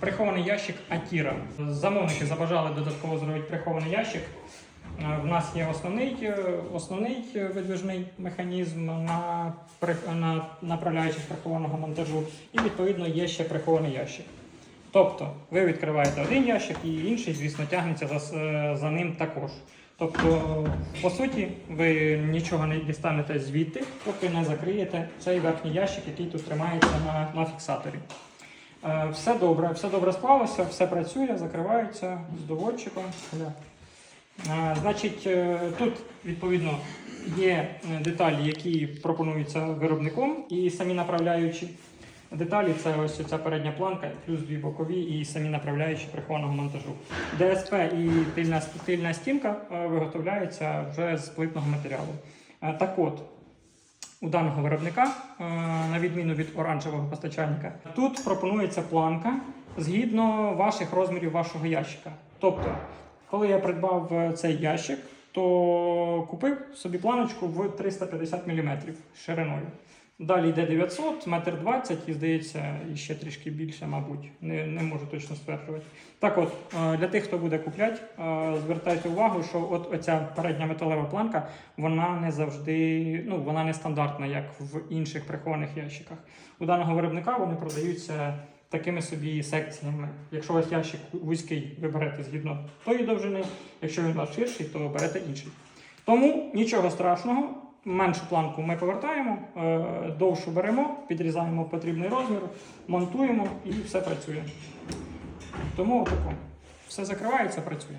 Прихований ящик Атіра. Замовники забажали додатково зробити прихований ящик. Е, В нас є основний, е, основний е, видвижний механізм на, на направляючих прихованого монтажу, і відповідно є ще прихований ящик. Тобто ви відкриваєте один ящик і інший, звісно, тягнеться за, за ним також. Тобто, по суті, ви нічого не дістанете звідти, поки не закриєте цей верхній ящик, який тут тримається на, на фіксаторі. Е, Все добре, все добре склалося, все працює, закривається з доводчиком. Е, Значить, е, тут відповідно є деталі, які пропонуються виробником, і самі направляючі. Деталі це ось ця передня планка, плюс дві бокові і самі направляючі прихованого монтажу. ДСП і тильна, тильна стінка виготовляються вже з плитного матеріалу. Так от, у даного виробника, е, на відміну від оранжевого постачальника, тут пропонується планка згідно ваших розмірів вашого ящика. Тобто, коли я придбав е, цей ящик, то купив собі планочку в 350 мм шириною. Далі йде 900, метр 20 і здається, ще трішки більше, мабуть. Не, не можу точно стверджувати. Так от, е, для тих, хто буде купляти, е, звертайте увагу, що от оця передня металева планка, вона не завжди, ну, вона не стандартна, як в інших прихованих ящиках. У даного виробника вони продаються такими собі секціями. Якщо у вас ящик вузький, ви берете згідно тої довжини, якщо він у вас ширший, то берете інший. Тому нічого страшного. Меншу планку ми повертаємо, е, довшу беремо, підрізаємо потрібний розмір, монтуємо і все працює. Тому отако. Все закривається, працює.